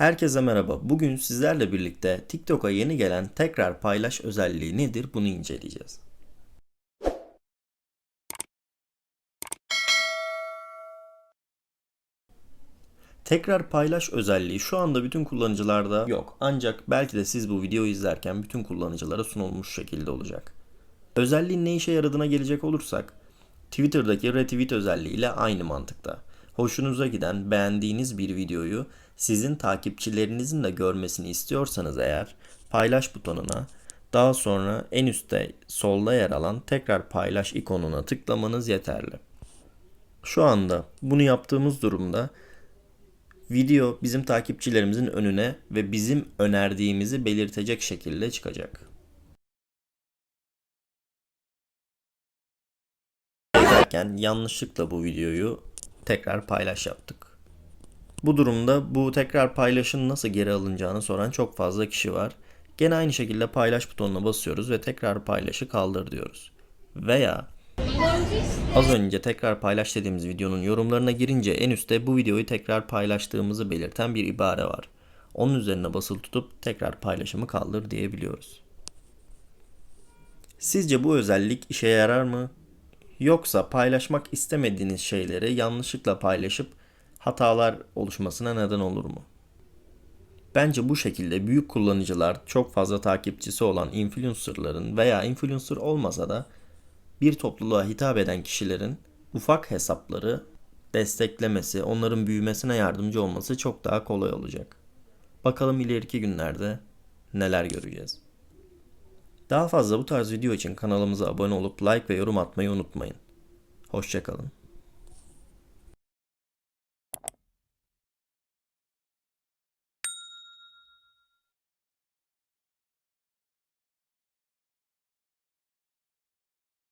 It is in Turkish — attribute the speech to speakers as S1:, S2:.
S1: Herkese merhaba. Bugün sizlerle birlikte TikTok'a yeni gelen tekrar paylaş özelliği nedir bunu inceleyeceğiz. Tekrar paylaş özelliği şu anda bütün kullanıcılarda yok. Ancak belki de siz bu videoyu izlerken bütün kullanıcılara sunulmuş şekilde olacak. Özelliğin ne işe yaradığına gelecek olursak, Twitter'daki retweet özelliğiyle aynı mantıkta. Hoşunuza giden, beğendiğiniz bir videoyu sizin takipçilerinizin de görmesini istiyorsanız eğer paylaş butonuna daha sonra en üstte solda yer alan tekrar paylaş ikonuna tıklamanız yeterli. Şu anda bunu yaptığımız durumda video bizim takipçilerimizin önüne ve bizim önerdiğimizi belirtecek şekilde çıkacak. yanlışlıkla bu videoyu tekrar paylaş yaptık. Bu durumda bu tekrar paylaşın nasıl geri alınacağını soran çok fazla kişi var. Gene aynı şekilde paylaş butonuna basıyoruz ve tekrar paylaşı kaldır diyoruz. Veya az önce tekrar paylaş dediğimiz videonun yorumlarına girince en üstte bu videoyu tekrar paylaştığımızı belirten bir ibare var. Onun üzerine basılı tutup tekrar paylaşımı kaldır diyebiliyoruz. Sizce bu özellik işe yarar mı? Yoksa paylaşmak istemediğiniz şeyleri yanlışlıkla paylaşıp hatalar oluşmasına neden olur mu? Bence bu şekilde büyük kullanıcılar çok fazla takipçisi olan influencerların veya influencer olmasa da bir topluluğa hitap eden kişilerin ufak hesapları desteklemesi, onların büyümesine yardımcı olması çok daha kolay olacak. Bakalım ileriki günlerde neler göreceğiz. Daha fazla bu tarz video için kanalımıza abone olup like ve yorum atmayı unutmayın. Hoşçakalın.